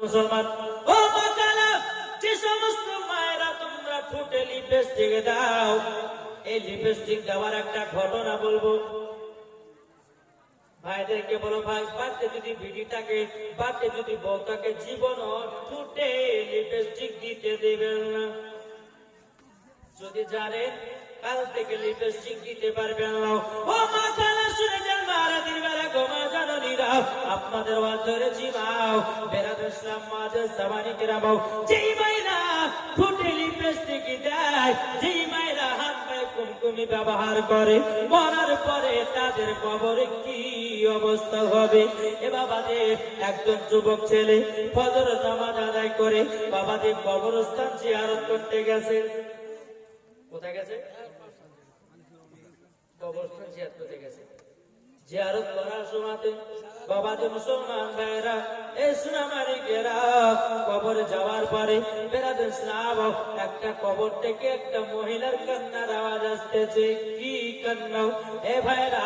মুসলমান। ও মাতালা যে সমস্ত মায়েরা তোমরা ঠোঁটে লিপস্টিক দাও, এই লিপস্টিক দেওয়ার একটা ঘটনা বলব। ভাইদেরকে বলো ভাই, বাড়তে যদি বাড়তে যদি বউটাকে জীবন ঠোঁটে লিপস্টিক দিতে দেবেন না। যদি জানেন, কাল থেকে লিপস্টিক দিতে পারবেন না। ও মা কালা শুনে যান মারাদির বেলা গোমা জননীরা আপনাদের ধরে জিমাও বেরাদ ইসলাম মাঝে সামানি কেরামাও। যেই মাইরা ফুটে লিপস্টিক দেয়, যেই মাইরা হাত কুমকুমি ব্যবহার করে, মরার পরে তাদের কবরে কি অবস্থা হবে? এ বাবাদের একজন যুবক ছেলে ফজর নামাজ আদায় করে বাবাদের কবরস্থান জিয়ারত করতে গেছে। কোথায় গেছে? কবরস্থান জিয়ারত করতে গেছে। জিয়ারত করার সময়তে বাবা যে মুসলমান ভাইরা এই সুনামারিকেরা কবরে যাওয়ার পরে বেড়াতে স্নাব একটা কবর থেকে একটা মহিলার কান্নার আওয়াজ আসতেছে কি কান্না? এ ভাইরা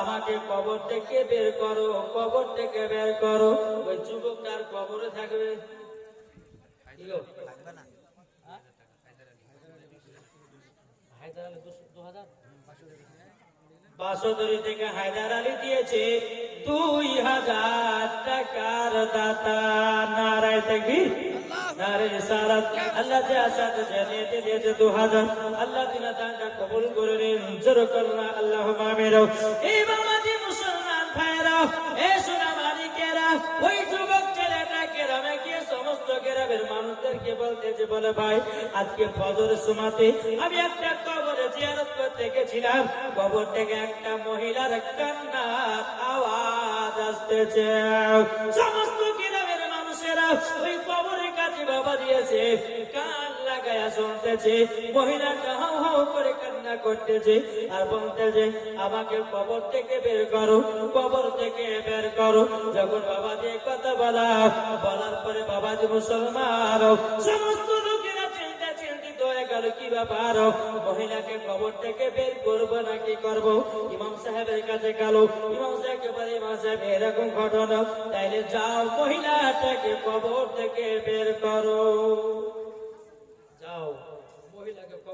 আমাকে কবর থেকে বের করো কবর থেকে বের করো। ওই যুবকটার কবরে থাকবে। গো? হায়দার আলী দু হাজার? বাসদরি থেকে হায়দার আলী দিয়েছে দুই হাজার টাকার দাতা। নারায় নারে সারাত আল্লাহ যে আসাদ জানিয়ে দিয়েছে দু হাজার। আল্লাহ দানটা কবুল করে নিন। জোর করুন আল্লাহ মামেরাও এই বাবাজি মুসলমান ভাইরা এ সোনা মালিকেরা ওই গ্রামের মানুষদেরকে বলতেছে বলে ভাই, আজকে ফজর সুমাতে আমি একটা কবরে জিয়ারত করতে গেছিলাম। কবর থেকে একটা মহিলার কান্না আওয়াজ আসতেছে। সমস্ত গ্রামের মানুষেরা ওই কবরের কাছে বাবা দিয়েছে। কান লাগায়া শুনতেছে মহিলাটা হাও হাও করে কান্না করতেছে, আর বলতেছে, আমাকে কবর থেকে বের করো, কবর থেকে বের করো। যখন বাবা যে কথা বলা, বলার পরে বাবা যে মুসলমান, সমস্ত এরকম ঘটনা, তাইলে যাও মহিলাটাকে কবর থেকে বের করো।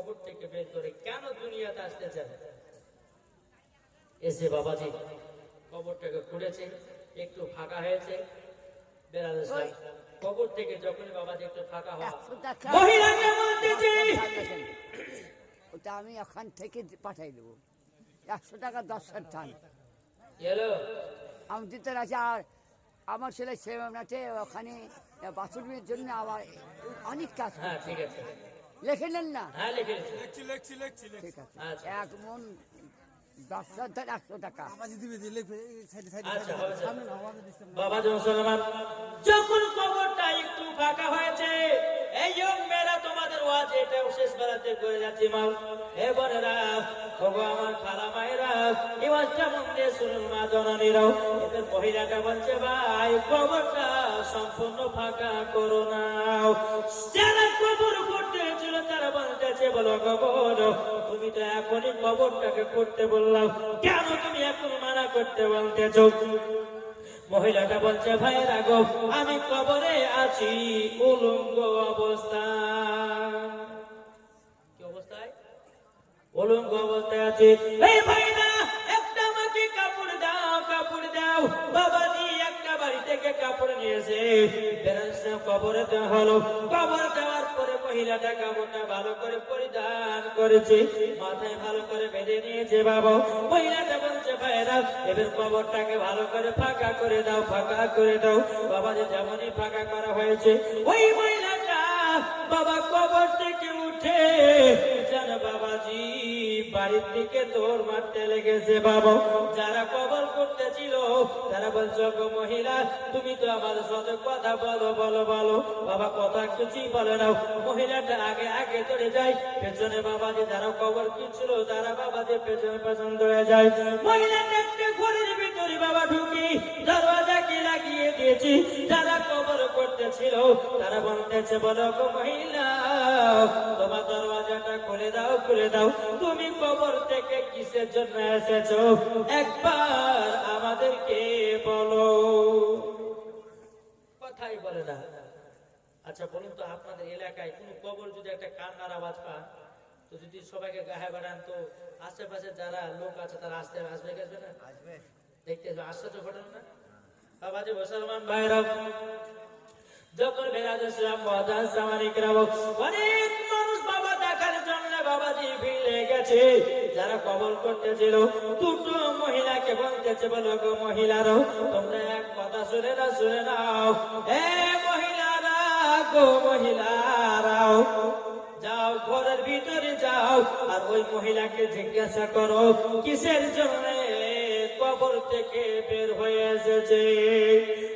কবর থেকে বের করে কেন দুনিয়াতে আসতে চান? এসে বাবাজি কবরটাকে খুঁড়েছে একটু ফাঁকা হয়েছে। বেড়াল কবর থেকে যখন বাবাজি একটু ফাঁকা একশো টাকা মহিলাকে ওটা আমি ওখান থেকে পাঠাই দেবো। একশো টাকা দশটার টান এলো। আমি দিতে রাখছি আর আমার ছেলে সেবা আছে ওখানে বাথরুমের জন্য আবার অনেক কাজ। হ্যাঁ ঠিক আছে। লিখে নেন না হ্যাঁ। ঠিক আছে আচ্ছা। এক মন দশ টান একশো টাকা আচ্ছা। বাবা মুসলমান যখন কবরটা একটু ফাঁকা হয়েছে এই ওয়াজ শেষ বেলাতে করে যাচ্ছি মা হে বোনেরা ওগো আমার খালা মায়েরা, এই ওয়াজটা মন শুনুন মা জননীরাও। এদের মহিলাটা বলছে, ভাই কবরটা সম্পূর্ণ ফাঁকা করো না। যারা কবর করতে তারা বলতেছে, বলো কবর তুমি তো এখনই কবরটাকে করতে বললাম। কেন তুমি এখন মানা করতে বলতেছো? মহিলাটা বলছে, ভাই রাগো আমি কবরে আছি, উলঙ্গ অবস্থা উলঙ্গ অবস্থায় আছি। এই ভাই না একটা কাপড় দাও কাপড় দাও। বাবাজি একটা বাড়ি থেকে কাপড় নিয়েছে। বেরাসে কবরে দেওয়া হলো। কবর দেওয়ার পরে মহিলাটা কাপড়টা ভালো করে পরিধান করেছে। মাথায় ভালো করে বেঁধে নিয়েছে বাবা। মহিলাটা বলছে, ভাইরা, এবার কবরটাকে ভালো করে ফাঁকা করে দাও, ফাঁকা করে দাও। বাবা যে যেমনই ফাঁকা করা হয়েছে। ওই বাবা কবর থেকে উঠে যেন বাবাজি বাড়ির দিকে দৌড় মারতে লেগেছে বাবা। যারা কবর করতেছিল, তারা বলছো মহিলা, তুমি তো আমার সাথে কথা বলো বলো বলো। বাবা কথা কিছুই বলে না। মহিলাটা আগে আগে চলে যায়। পেছনে বাবাজি যারা কবর কিনছিল তারা বাবাজি পেছনে পেছন ধরে যায়। মহিলাটা একটা ঘরের ভিতরে বাবা ঢুকি দরওয়াজাকে লাগিয়ে দিয়েছি। যারা কবর করতেছিল তারা বলতেছে বলো গো মহিলা তোমার দরওয়াজাটা খুলে দাও খুলে দাও। তুমি কবর থেকে কিসের জন্য এসেছ? একবার আমাদেরকে বলো। কথাই বলে না। আচ্ছা বলুন তো আপনাদের এলাকায় কোনো কবর যদি একটা কান্নার আওয়াজ পান তো যদি সবাইকে গায়ে বাড়ান তো আশেপাশে যারা লোক আছে তারা আসতে আসবে আসবে না? দেখতে আশ্চর্য ঘটনা না? যে মুসলমান ভাইরা, যখন বেরাজ ইসলাম মহাদান সামানিকরাও অনেক মানুষ বাবা দেখার জন্য বাবাজি ভিড়ে গেছে। যারা কবল করতেছিল, দুটো মহিলাকে বলতেছে, বলো গো মহিলারও তোমরা এক কথা শুনে না শুনে নাও। এ মহিলারা, গো মহিলারাও, যাও ঘরের ভিতরে যাও, আর ওই মহিলাকে জিজ্ঞাসা করো, কিসের জন্য কবর থেকে বের হয়ে এসেছে।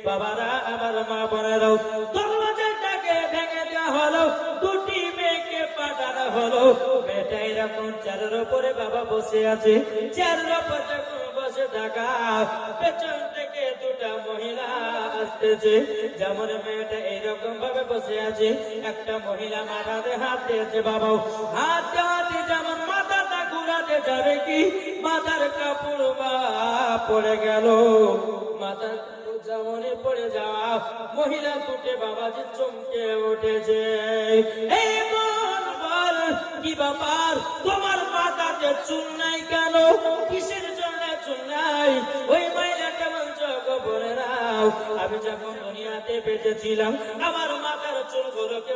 বাবারা, আমার মা বোনেরাও, দরওয়াজাটাকে ভেঙে দেওয়া হলো, দুটি মেয়েকে পাঠানো হলো। মেয়েটা এরকম চারের উপরে বাবা বসে আছে। চারের যখন বসে থাকা, পেছন থেকে দুটা মহিলা আসতেছে। যেমন মেয়েটা এইরকম ভাবে বসে আছে, একটা মহিলা মাথাতে হাত দিয়েছে বাবা হাত মাথাটা যাবে কি? মাথার কাপড় বা পড়ে গেল। মাথার কাপড় পড়ে যাওয়া মহিলা ফুটে বাবাজি চমকে উঠেছে। বল কি ব্যাপার? তোমার মাথাতে চুল নাই কেন? কিসের জন্য চুল নাই? ওই মহিলাটা বলছো গোবরে রাও আমি যখন দুনিয়াতে বেঁচেছিলাম, আমার মাথার চুলগুলোকে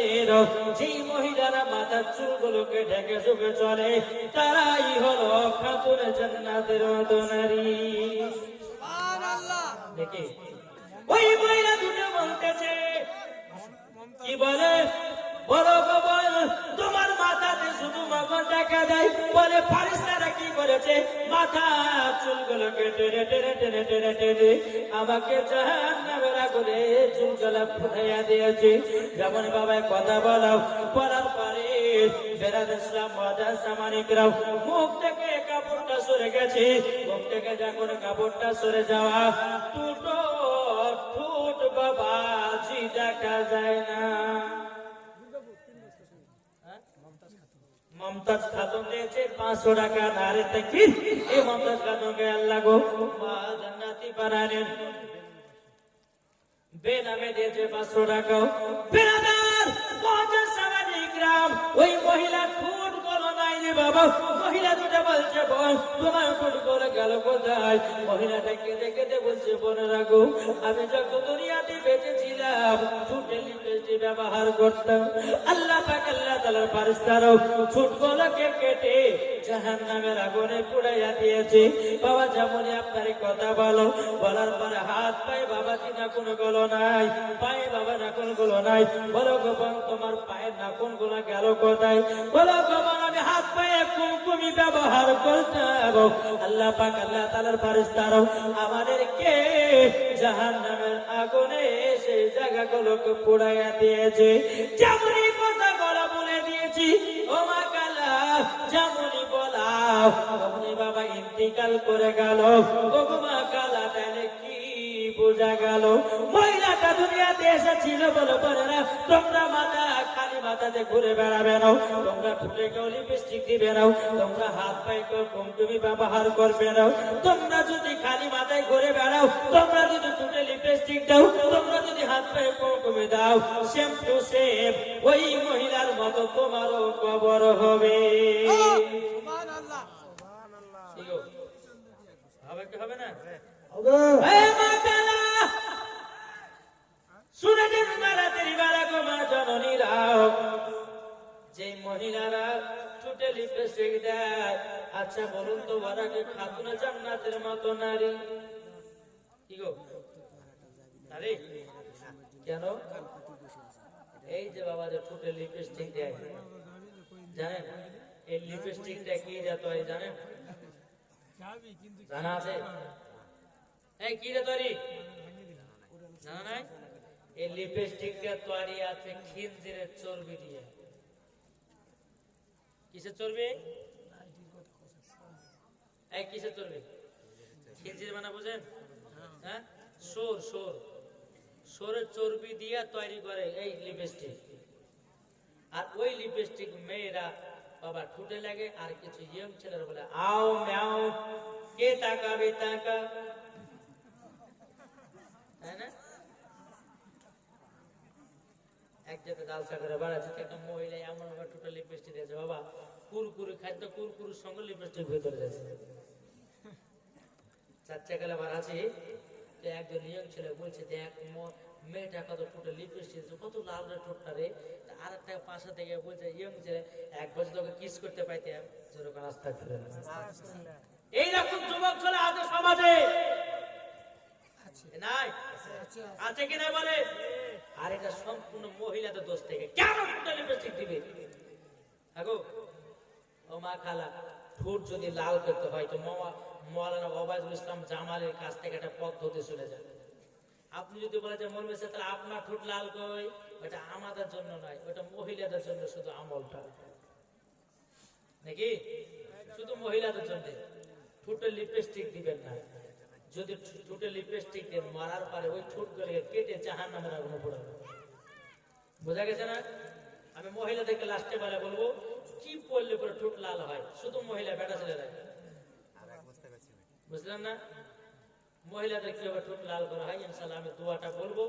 বলেছেন যেই মহিলারা মাথার চুলগুলোকে ঢেকে শুকে চলে। তারাই হলো খাতুনে জান্নাতের নারী দেখি। ওই মহিলা দুটো বলতেছে, কি বলে? বলো গো তোমার মাথাতে শুধু মাখন দেখা দেয় বলে ফারিস্তারা করেছে, মাথা চুলগুলোকে টেনে টেনে টেনে টেনে টেনে আমাকে জাহান নামের আগুনে চুলগুলা ফুটাইয়া দিয়েছে। যেমন বাবায় কথা বলাও, বলার পরে মুখ থেকে কাপড়টা সরে গেছে। মুখ থেকে যখন কাপড়টা সরে যাওয়া, দুটো ঠোঁট বাবাজি দেখা যায় না। মমতাজ খাতুন দিয়েছে পাঁচশো টাকা ধারে থেকে। এই মমতাজ খাতুনকে আল্লাহ গো জান্নাতি বানালেন বেনামে দিয়েছে পাঁচশো টাকা। বেনাদার পঞ্চাশ সামাজিক গ্রাম ওই মহিলা খুন করো নাই রে বাবা। বলছে, বোন, তোমার করে গেল কোথায়? মহিলাটা কেঁদে কেঁদে বলছে বোনে রাখো আমি যখন দুনিয়াতে বেঁচেছিলাম, ছুটে লিপেছি ব্যবহার করতাম, আল্লাহ পাক আল্লাহ তালার পারিস্তারও ছুটগুলোকে কেটে জাহান নামের আগুনে পুড়াইয়া দিয়েছে। বাবা, যেমনই আপনার কথা বলো, বলার পরে হাত পায়ে বাবা না কোনো গলো নাই? পায়ে বাবা নাকুনগুলো নাই? বলো গোপন তোমার পায়ের নাকুনগুলো গেল কোথায়? বলো গোপন আমি হাত পায়ে কুমকুমি ব্যবহার করতাম আল্লাহ পাক, আল্লাহ তালার ফারিস্তারও আমাদেরকে জাহান নামের আগুনে সেই জায়গাগুলোকে পুড়াইয়া দিয়েছে। যেমনই কথা গলা বলে দিয়েছি, ও মা কালা, যেমনই অমনি বাবা ইন্তিকাল করে গেল। ও মা কালা, তাহলে কি বোঝা গেল? মহিলাটা দুনিয়াতে এসেছিল বলে বলে তোমরা মাথা মাথাতে ঘুরে বেড়াবে নাও। তোমরা ঠুলে কেউ লিপস্টিক দিবে নাও। তোমরা হাত পায়ে কেউ কুমকুমি ব্যবহার করবে নাও। তোমরা যদি খালি মাথায় ঘুরে বেড়াও তোমরা যদি ঠুলে লিপস্টিক দাও তোমরা যদি হাত পায়ে কুমকুমি দাও সেম টু সেম ওই মহিলার মতো তোমারও কবর হবে। হবে কি হবে না! শুনে যে তোমারা তেরি বালা গো মা জননীরাও। যে মহিলারা ঠোঁটে লিপস্টিক দেয় আচ্ছা বলুন তো, ওরা কি খাতুনে জান্নাতের মতো নারী? কি গো? নারী? কেন? এই যে বাবা যে ঠোঁটে লিপস্টিক দেয়। জানেন? এই লিপস্টিকটা কি যেত হয় জানেন? জানা আছে? এই কি রে তরি? জানা নাই? এই লিপস্টিকটা তৈরি আছে খিনজিরের চর্বি দিয়ে। কিসে চলবে এই কিসে চলবে খিঞ্জির বানা বোঝেন? হ্যাঁ? সোর সোর। সোরের চর্বি দিয়ে তৈরি করে এই লিপস্টিক আর ওই লিপস্টিক মেয়েরা বাবা ঠুটে লাগে আর কিছু ইয়ং ছেলেরা বলে, আও ম্যাও, কে তাকাবে, তাকা তাই না এক জায়গায় জালসা করে বেড়াচ্ছে একটা মহিলা এমন ভাবে টোটাল লিপস্টিক দিয়েছে বাবা কুরকুরি খাদ্য কুরকুরির সঙ্গে লিপস্টিক ভেতরে যাচ্ছে। চার চাকালে বার আছে তো একজন ইয়ং ছেলে বলছে দেখ মেয়েটা কত টোটাল লিপস্টিক কত লাল রে ঠোঁটটা রে। আর একটা পাশা থেকে বলছে ইয়ং ছেলে এক বছর তোকে কিস করতে পাইতে যেরকম রাস্তা ফিরে এইরকম যুবক ছেলে আছে সমাজে। আছে। কি নাই বলে? আর এটা সম্পূর্ণ মহিলাদের দোষ থেকে কেন লিপস্টিক দিবে? ও মা খালা, ঠোঁট যদি লাল করতে হয় তো মৌলানা ইসলাম জামালের কাছ থেকে একটা যান আপনি যদি বলে যে মেসে তাহলে আপনার ঠোঁট লাল কই? ওটা আমাদের জন্য নয় ওটা মহিলাদের জন্য শুধু আমলটা। নাকি? শুধু মহিলাদের জন্য। ঠোঁটে লিপস্টিক দিবেন না। যদি ঠোঁটে লিপস্টিক মারার পরে, ওই ঠোঁটগুলোকে কেটে জাহান নামের আগুনে পড়াবে বোঝা গেছে না? আমি মহিলাদেরকে লাস্টে বেলা বলব, কি পড়লে পরে ঠোঁট লাল হয়? শুধু মহিলা, বেটা ছেলেরা বুঝলেন না? মহিলাদের কীভাবে ঠোঁট লাল করা হয় ইনশাল্লাহ আমি দোয়াটা বলব।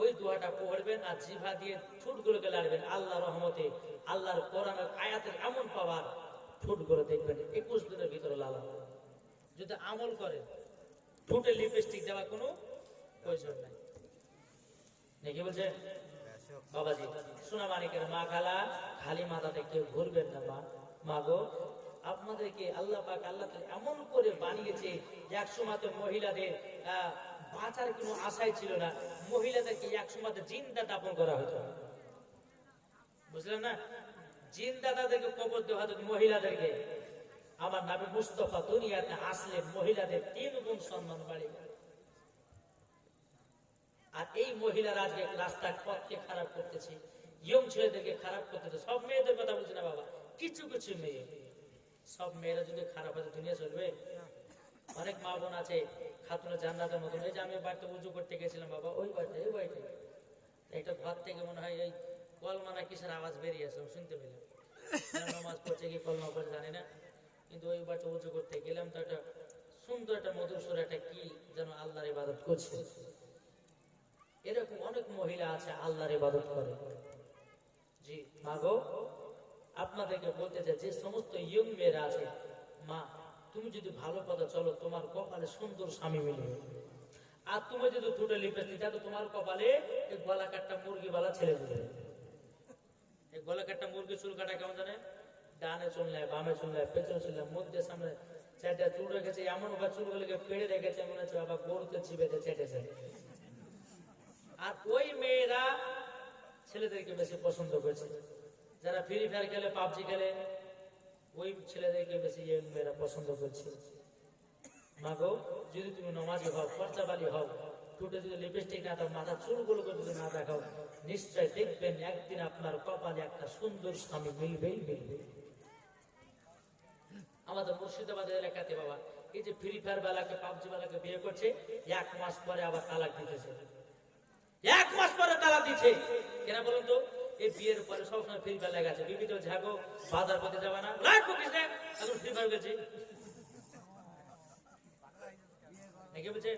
ওই দোয়াটা পড়বেন আর জিভা দিয়ে ঠোঁটগুলোকে লাড়বেন। আল্লাহ রহমতে, আল্লাহর কোরআনের আয়াতের এমন পাওয়ার ঠোঁটগুলো দেখবেন, একুশ দিনের ভিতরে লাল। যদি আমল করে ঠোঁটে লিপস্টিক দেওয়ার কোনো প্রয়োজন নাই। নাকি বলছে? বাবাজি, সোনা মানিকের মা খালা, খালি মাথাতে কেউ ঘুরবেন না মা। মা গো, আপনাদেরকে আল্লাহ পাক আল্লাহ এমন করে বানিয়েছে যে এক মহিলাদের বাঁচার কোনো আশাই ছিল না। মহিলাদেরকে এক সময়তে জিন্দা দাপন করা হতো। বুঝলেন না? জিন্দা তাদেরকে কবর দেওয়া হতো মহিলাদেরকে। আমার নামে মুস্তফা দুনিয়াতে আসলে মহিলাদের তিন গুণ সম্মান বাড়ে আর এই মহিলারা আজকে রাস্তার পথকে খারাপ করতেছে, ইয়ং ছেলেদেরকে খারাপ করতেছে। সব মেয়েদের কথা বলছি না বাবা, কিছু কিছু মেয়ে। সব মেয়েরা যদি খারাপ হতে দুনিয়া চলবে? অনেক মা বোন আছে, খাতুনে জান্নাতের মতন এই যে আমি বাড়িতে উজু করতে গেছিলাম বাবা, ওই বাড়িতে ওই বাড়িতে। একটা ঘর থেকে মনে হয় এই কলমানা কিসের আওয়াজ বেরিয়েছে আমি শুনতে পেলাম। নামাজ পড়ছে কি কলমা পড়ছে জানি না। কিন্তু ওই বাড়িতে উজু করতে গেলাম তো একটা সুন্দর একটা মধুর সুর একটা কি যেন আল্লাহর ইবাদত করছে। এরকম অনেক মহিলা আছে আল্লাহর ইবাদত করে। জি, মা গো, আপনাদেরকে বলতে চাই যে সমস্ত ইয়ং মেয়েরা আছে, মা, তুমি যদি ভালো পথে চলো, তোমার কপালে সুন্দর স্বামী মিলবে। আর তুমি যদি দুটো লিপস্টিক তো তোমার কপালে এই গলা কাটটা মুরগি বালা ছেড়ে দেবে। এই গলা কাটটা মুরগি চুল কাটা কেমন জানে? ডানে চুললে, বামে চুললে, পেছনে চুললে, মধ্যে সামনে চারটা চুল রেখেছে, এমন ভাবে চুলগুলোকে পেড়ে রেখেছে, মনে হচ্ছে বাবা গরুতে চিবেতে চেটেছে আর ওই মেয়েরা ছেলেদেরকে বেশি পছন্দ করছে। যারা ফ্রি ফায়ার খেলে, পাবজি খেলে, ওই ছেলেদেরকে বেশি এই মেয়েরা পছন্দ করছে। মাগো, যদি তুমি নমাজি হও খরচাবালি হও টুটে যদি লিপস্টিক না দাও মাথা চুলগুলোকে যদি না দেখাও নিশ্চয় দেখবেন একদিন আপনার কপালে একটা সুন্দর স্বামী মিলবেই মিলবে। আমাদের মুর্শিদাবাদের এলাকাতে বাবা, এই যে ফ্রি ফায়ার বেলাকে পাবজি বেলাকে বিয়ে করছে, এক মাস পরে আবার তালাক দিতেছে। এক মাস পরে তালাক দিচ্ছে। কেন বলুন তো, এই বিয়ের পরে সবসময় ফ্রি ফায়ার লেগে আছে। বিবিধ ঝাগো বাজার করতে যাবে না। লাইট করিস এখন ফ্রি ফায়ার গেছে নাকি বলছে?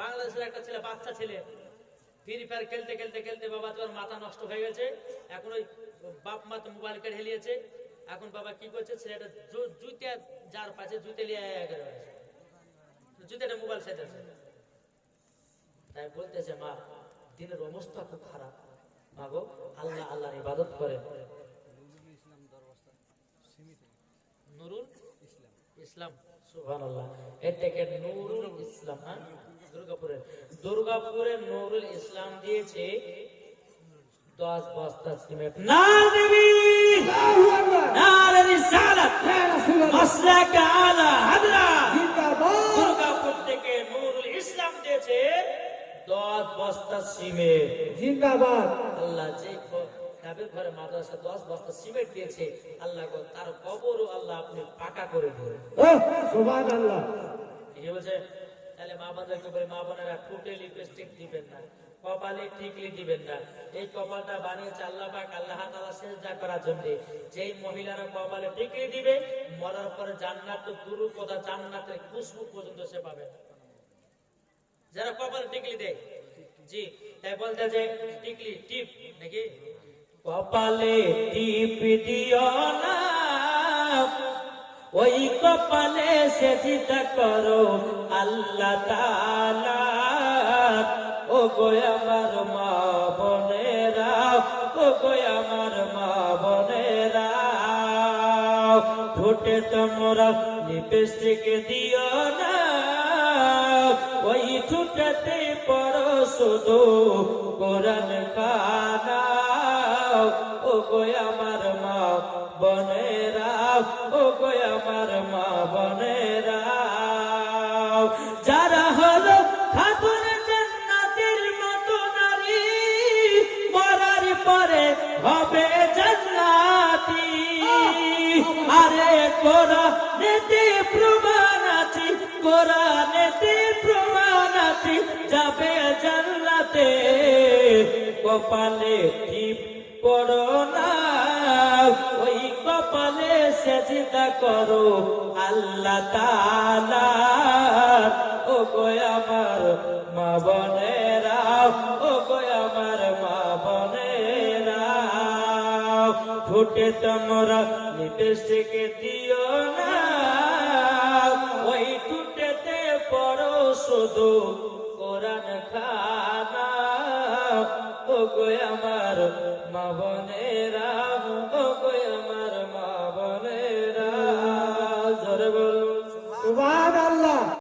বাংলাদেশের একটা ছেলে, বাচ্চা ছেলে। ফ্রি ফায়ার খেলতে খেলতে খেলতে বাবা তোমার মাথা নষ্ট হয়ে গেছে। এখন ওই বাপ মা তো মোবাইল কেড়ে হেলিয়েছে। এখন বাবা কি করছে? ছেলেটা জুতে যার পাশে জুতে গেল জুতেটা মোবাইল সাজাচ্ছে তাই বলতেছে, মা, দিনের অবস্থা খুব খারাপ। মা গো আল্লাহ, আল্লাহর ইবাদত করে। নুরুল ইসলাম। সুবহানাল্লাহ। এর থেকে নুরুল ইসলাম হ্যাঁ? দুর্গাপুরের। দুর্গাপুরের নুরুল ইসলাম দিয়েছে দশ বস্তা সিমেন্ট। না, দেবী! আলা দুর্গাপুর থেকে নুরুল ইসলাম দিয়েছে। দশ বস্তা সিমেন্ট। জিন্দাবাদ। আল্লাহ যে নাবির ঘরে মাদ্রাসা দশ বস্তা সিমেন্ট দিয়েছে আল্লাহ তার কবরও আল্লাহ আপনি পাকা করে আল্লাহ ঠিক বলছে? তাহলে মা বোনদেরকে বলে মা বোনেরা ঠোঁটে লিপস্টিক দিবেন না। কপালে টিকলি দিবেন না। এই কপালটা বানিয়েছে আল্লাহ পাক আল্লাহ তাআলা সেজদা করার জন্য যেই মহিলারা কপালে টিকলি দিবে, মরার পরে জান্নাত তো কথা, জান্নাতের খুশবু পর্যন্ত সে পাবে। যারা কপালে টিকলি দেয়, জি, তাই বলতে যে টিকলি, টিপ নাকি? কপালে টিপ দিও না, ওই কপালে সে চিতা করো আল্লাহ তাআলা। ও গো আমার মা বোনেরা ও গো আমার মা বোনেরা। ঠোঁটে তোমরা লিপস্টিক দিও না, ওই ঠোঁটেতে পড়ো শুধু কোরআন খানা। ও গো আমার মা বনেরা ও আমার মা কপালে টিপ পড়ো না। ওই কপালে সেজদা করো আল্লাহ তাআলা। ও গো আমার মা বোনেরা ও গো আমার মা বোনেরা। ফুটে তোমরা লিপস্টিক দিও না। ওই টুটেতে পড়ো শুধু কোরআন খানা। গো আমার মা বোনেরা।